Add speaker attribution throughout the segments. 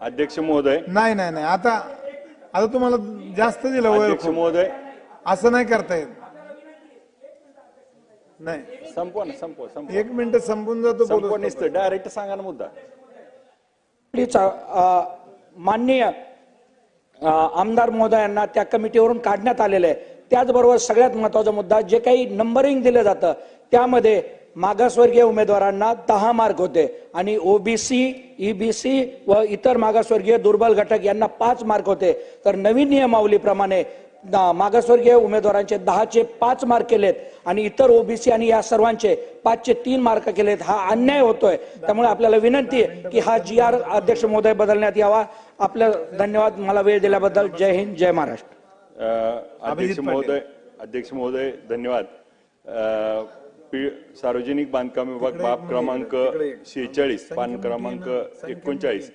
Speaker 1: अध्यक्ष महोदय.
Speaker 2: नाही नाही नाही. आता आता तुम्हाला जास्त दिलं वय
Speaker 1: अध्यक्ष महोदय.
Speaker 2: असं नाही करता येत. नाही.
Speaker 1: संपवा ना संपवा संपवा.
Speaker 2: एक मिनिट संपून जातो
Speaker 1: संपवा नसतं डायरेक्ट सांगा ना मुद्दा.
Speaker 3: प्लीज अ, माननीय अ, आमदार महोदयांना त्या कमिटीवरून काढण्यात आलेलं आहे. त्याचबरोबर सगळ्यात महत्त्वाचा मुद्दा जे काही नंबरिंग दिलं जातं त्यामध्ये मागासवर्गीय उमेदवारांना दहा मार्क होते. आणि ओबीसी ईबीसी व इतर मागासवर्गीय दुर्बल घटक यांना पाच मार्क होते. तर नवीन नियमावलीप्रमाणे ना- मागासवर्गीय उमेदवारांचे दहाचे पाच मार्क केलेत आणि इतर ओबीसी आणि या सर्वांचे पाचचे तीन मार्क केलेत. हा अन्याय होतोय. त्यामुळे आपल्याला विनंती आहे की हा जी आर अध्यक्ष महोदय बदलण्यात यावा. आपलं धन्यवाद. मला वेळ दिल्याबद्दल जय हिंद जय महाराष्ट्र.
Speaker 1: अध्यक्ष महोदय अध्यक्ष महोदय धन्यवाद. सार्वजनिक बांधकाम विभाग बाब क्रमांक शेहेचाळीस पान क्रमांक एकोणचाळीस.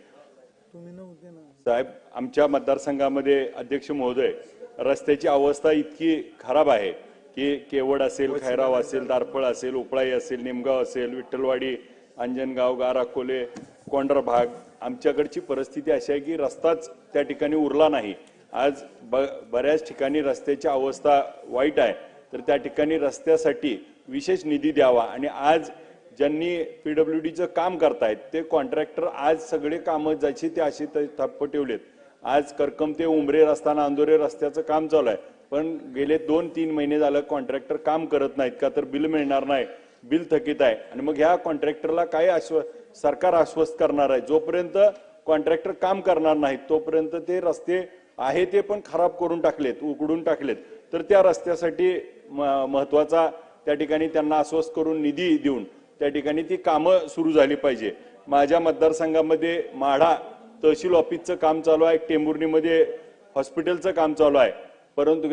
Speaker 1: साहेब आमच्या मतदारसंघामध्ये अध्यक्ष महोदय रस्त्याची अवस्था इतकी खराब आहे की केवड असेल खैराव असेल दारफळ असेल उपळाई असेल निमगाव असेल विठ्ठलवाडी अंजनगाव गाराकोले कोंढर भाग आमच्याकडची परिस्थिती अशी आहे की रस्ताच त्या ठिकाणी उरला नाही. आज ब बऱ्याच ठिकाणी रस्त्याची अवस्था वाईट आहे. तर त्या ठिकाणी रस्त्यासाठी विशेष निधी द्यावा. आणि आज ज्यांनी पीडब्ल्यू डीचं काम करतायत ते कॉन्ट्रॅक्टर आज सगळे कामं जायची ते अशी त- ठप्प ठेवलेत. आज करकम ते उमरे रस्ता नांदोरे रस्त्याचं काम चालू आहे. पण गेले दोन तीन महिने झालं कॉन्ट्रॅक्टर काम करत नाहीत का तर बिल मिळणार नाही बिल थकीत आहे. आणि मग ह्या कॉन्ट्रॅक्टरला काय आश्व सरकार आश्वस्त करणार आहे? जोपर्यंत कॉन्ट्रॅक्टर काम करणार नाहीत तोपर्यंत ते रस्ते आहे ते पण खराब करून टाकलेत उकडून टाकलेत. तर त्या रस्त्यासाठी म- महत्त्वाचा त्या ठिकाणी त्यांना आश्वस्त करून निधी देऊन त्या ठिकाणी ती कामं सुरू झाली पाहिजे. माझ्या मतदारसंघामध्ये माढा तहसील ऑफिसचं काम चालू आहे टेंभुर्णीमध्ये हॉस्पिटलचं काम चालू आहे परंतु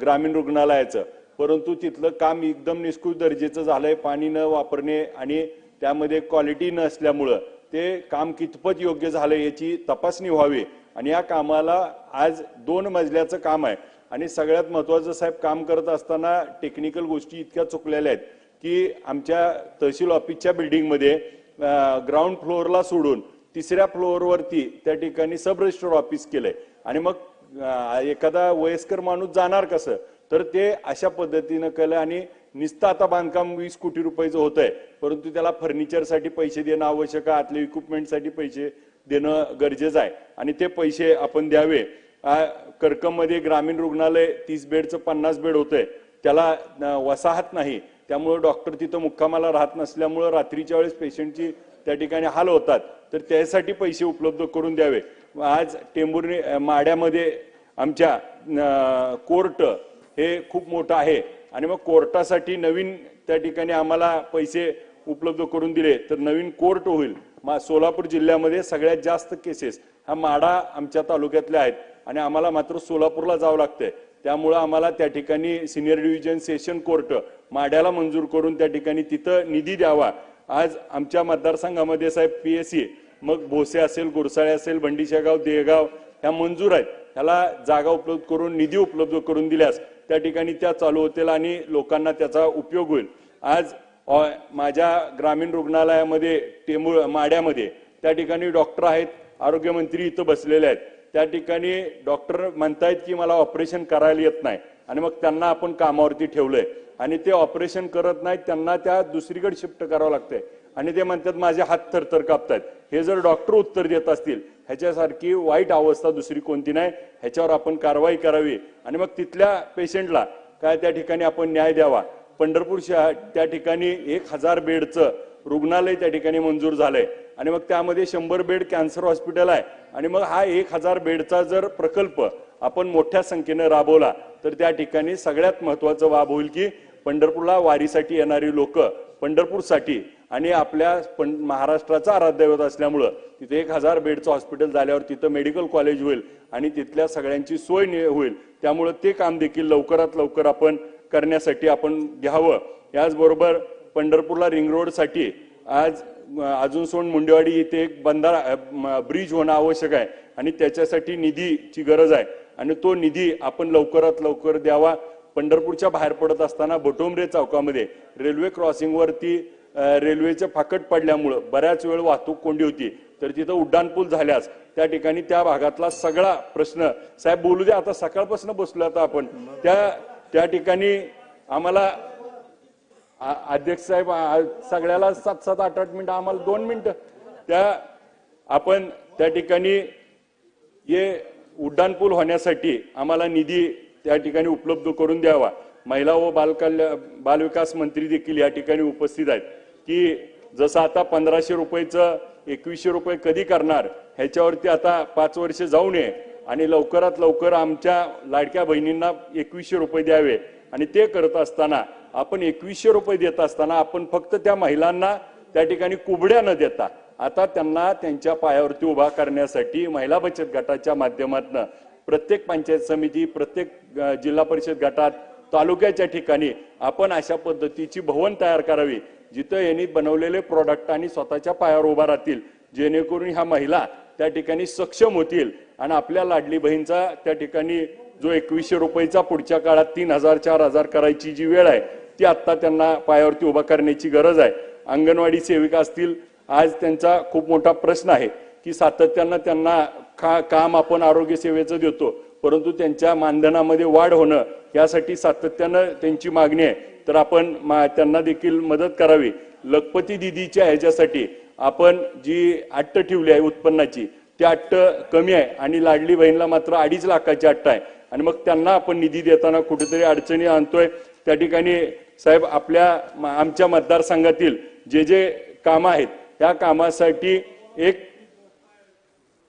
Speaker 1: ग्रामीण रुग्णालयाचं. परंतु तिथलं काम एकदम निष्कृत दर्जेचं झालंय पाणी न वापरणे आणि त्यामध्ये क्वालिटी नसल्यामुळं ते काम कितपत योग्य झालं याची तपासणी व्हावी. आणि या कामाला आज दोन मजल्याचं काम आहे. आणि सगळ्यात महत्वाचं साहेब काम करत असताना टेक्निकल गोष्टी इतक्या चुकलेल्या आहेत की आमच्या तहसील ऑफिसच्या बिल्डिंगमध्ये ग्राउंड फ्लोअरला सोडून तिसऱ्या फ्लोअरवरती त्या ठिकाणी सब रजिस्टर ऑफिस केलंय. आणि मग एखादा वयस्कर माणूस जाणार कसं? तर ते अशा पद्धतीनं केलं आणि नुसतं आता बांधकाम वीस कोटी रुपयाचं होत आहे परंतु त्याला फर्निचरसाठी पैसे देणं आवश्यक आहे आतले इक्विपमेंटसाठी पैसे देणं गरजेचं आहे. आणि ते पैसे आपण द्यावे. कर्कमध्ये ग्रामीण रुग्णालय तीस बेडचं पन्नास बेड होतंय. त्याला वसाहत नाही. त्यामुळं डॉक्टर तिथं मुक्कामाला राहत नसल्यामुळं रात्रीच्या वेळेस पेशंटची त्या ठिकाणी हाल होतात. तर त्यासाठी पैसे उपलब्ध करून द्यावे. आज टेंभुर्णी माड्यामध्ये आमच्या कोर्ट हे खूप मोठं आहे. आणि मग कोर्टासाठी नवीन त्या ठिकाणी आम्हाला पैसे उपलब्ध करून दिले. तर नवीन कोर्ट होईल. मा सोलापूर जिल्ह्यामध्ये सगळ्यात जास्त केसेस हा माढा आमच्या तालुक्यातल्या आहेत. आणि आम्हाला मात्र सोलापूरला जावं लागतंय. त्यामुळं आम्हाला त्या ठिकाणी सिनियर डिव्हिजन सेशन कोर्ट माढ्याला मंजूर करून त्या ठिकाणी तिथं निधी द्यावा. आज आमच्या मतदारसंघामध्ये साहेब पी एस सी मग भोसे असेल गुरसाळे असेल बंडीशेगाव देगाव ह्या मंजूर आहेत. ह्याला जागा उपलब्ध करून निधी उपलब्ध करून दिल्यास त्या ठिकाणी त्या चालू होतील आणि लोकांना त्याचा उपयोग होईल. आज माझ्या ग्रामीण रुग्णालयामध्ये टेंबूळ माड्यामध्ये त्या ठिकाणी डॉक्टर आहेत आरोग्यमंत्री इथं बसलेले आहेत. त्या ठिकाणी डॉक्टर म्हणतायत की मला ऑपरेशन करायला येत नाही. आणि मग त्यांना आपण कामावरती ठेवलंय. आणि ते ऑपरेशन करत नाहीत त्यांना त्या दुसरीकडे शिफ्ट करावं लागतंय. आणि ते म्हणतात माझे हात थरथर कापतायत. हे जर डॉक्टर उत्तर देत असतील ह्याच्यासारखी वाईट अवस्था दुसरी कोणती नाही ह्याच्यावर आपण कारवाई करावी. आणि मग तिथल्या पेशंटला काय त्या ठिकाणी आपण न्याय द्यावा. पंढरपूर शहर त्या ठिकाणी एक हजार बेडचं रुग्णालय त्या ठिकाणी मंजूर झालंय. आणि मग त्यामध्ये शंभर बेड कॅन्सर हॉस्पिटल आहे. आणि मग हा एक हजार बेडचा जर प्रकल्प आपण मोठ्या संख्येनं राबवला तर त्या ठिकाणी सगळ्यात महत्वाचं बाब होईल की पंढरपूरला वारीसाठी येणारी लोक पंढरपूरसाठी आणि आपल्या पण महाराष्ट्राचा आराध्यवत असल्यामुळं तिथे एक हजार बेडचं हॉस्पिटल झाल्यावर तिथं मेडिकल कॉलेज होईल आणि तिथल्या सगळ्यांची सोय होईल. त्यामुळं ते काम देखील लवकरात लवकर आपण करण्यासाठी आपण घ्यावं. याचबरोबर पंढरपूरला रिंग रोडसाठी आज अं, अजून मुंडेवाडी इथे एक बंधारा ब्रिज होणं आवश्यक आहे आणि त्याच्यासाठी निधीची गरज आहे. आणि तो निधी आपण लवकरात लवकर द्यावा. पंढरपूरच्या बाहेर पडत असताना बटोमरे चौकामध्ये रेल्वे क्रॉसिंगवरती रेल्वेचं फाकट पडल्यामुळं बऱ्याच वेळ वाहतूक कोंडी होती. तर तिथं उड्डाणपूल झाल्यास त्या ठिकाणी त्या भागातला सगळा प्रश्न साहेब बोलू द्या आता सकाळपासून बसलो आता आपण. त्या त्या ठिकाणी आम्हाला आ- अध्यक्ष साहेब सगळ्याला सात सात आठ आठ मिनिटं आम्हाला दोन मिनिटं. त्या आपण त्या ठिकाणी हे उड्डाणपूल होण्यासाठी आम्हाला निधी त्या ठिकाणी उपलब्ध करून द्यावा. महिला व बालकल्या बालविकास मंत्री देखील या ठिकाणी उपस्थित आहेत. की जसं आता पंधराशे रुपयेचं एकवीसशे रुपये कधी करणार ह्याच्यावरती आता पाच वर्ष जाऊ नये आणि लवकरात लवकर आमच्या लाडक्या बहिणींना एकवीसशे रुपये द्यावे. आणि ते करत असताना आपण एकवीसशे रुपये देत असताना आपण फक्त त्या महिलांना त्या ठिकाणी कुबड्या न देता आता त्यांना त्यांच्या पायावरती उभा करण्यासाठी महिला बचत गटाच्या माध्यमातून प्रत्येक पंचायत समिती प्रत्येक जिल्हा परिषद गटात तालुक्याच्या ठिकाणी आपण अशा पद्धतीची भवन तयार करावी. जिथं यांनी बनवलेले प्रोडक्ट आणि स्वतःच्या पायावर उभा राहतील जेणेकरून ह्या महिला त्या ठिकाणी सक्षम होतील आणि आपल्या लाडली बहीणचा त्या ठिकाणी जो एकवीसशे रुपयेचा पुढच्या काळात तीन हजार चार हजार करायची जी वेळ आहे ती आत्ता त्यांना पायावरती उभा करण्याची गरज आहे. अंगणवाडी सेविका असतील आज त्यांचा खूप मोठा प्रश्न आहे की सातत्यानं त्यांना का काम आपण आरोग्य सेवेचं देतो परंतु त्यांच्या मानधनामध्ये वाढ होणं यासाठी सातत्यानं त्यांची मागणी आहे. तर आपण मा- त्यांना देखील मदत करावी. लखपती दिदीच्या ह्याच्यासाठी आपण जी अट्ट ठेवली आहे उत्पन्नाची ती अट्ट कमी आहे आणि लाडली बहीणला मात्र अडीच लाखाची अट्ट आहे. आणि मग त्यांना आपण निधी देताना कुठेतरी अडचणी आणतोय. त्या ठिकाणी साहेब आपल्या आमच्या मतदारसंघातील जे जे कामं आहेत त्या कामासाठी एक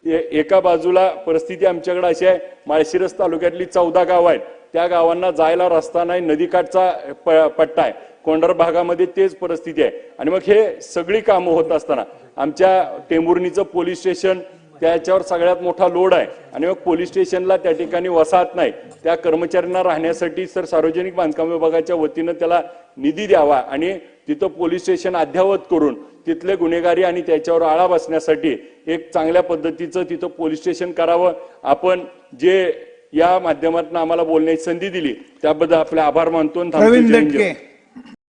Speaker 1: एका बाजूला परिस्थिती आमच्याकडे अशी आहे. माळशिरस तालुक्यातली चौदा गाव आहेत. त्या गावांना जायला रस्ता नाही नदीकाठचा प- पट्टा आहे. कोंडर भागामध्ये तेच परिस्थिती आहे. आणि मग हे सगळी कामं होत असताना आमच्या टेंभुर्णीचं पोलीस स्टेशन त्याच्यावर सगळ्यात मोठा लोड आहे. आणि मग पोलीस स्टेशनला त्या ठिकाणी वसाहत नाही. त्या कर्मचाऱ्यांना राहण्यासाठी सर सार्वजनिक बांधकाम विभागाच्या वतीनं त्याला निधी द्यावा आणि तिथं पोलीस स्टेशन अद्यावत करून तिथले गुन्हेगारी आणि त्याच्यावर आळा बसण्यासाठी एक चांगल्या पद्धतीचं तिथं पोलीस स्टेशन करावं. आपण जे या माध्यमातून आम्हाला बोलण्याची संधी दिली. त्याबद्दल आपले आभार मानतो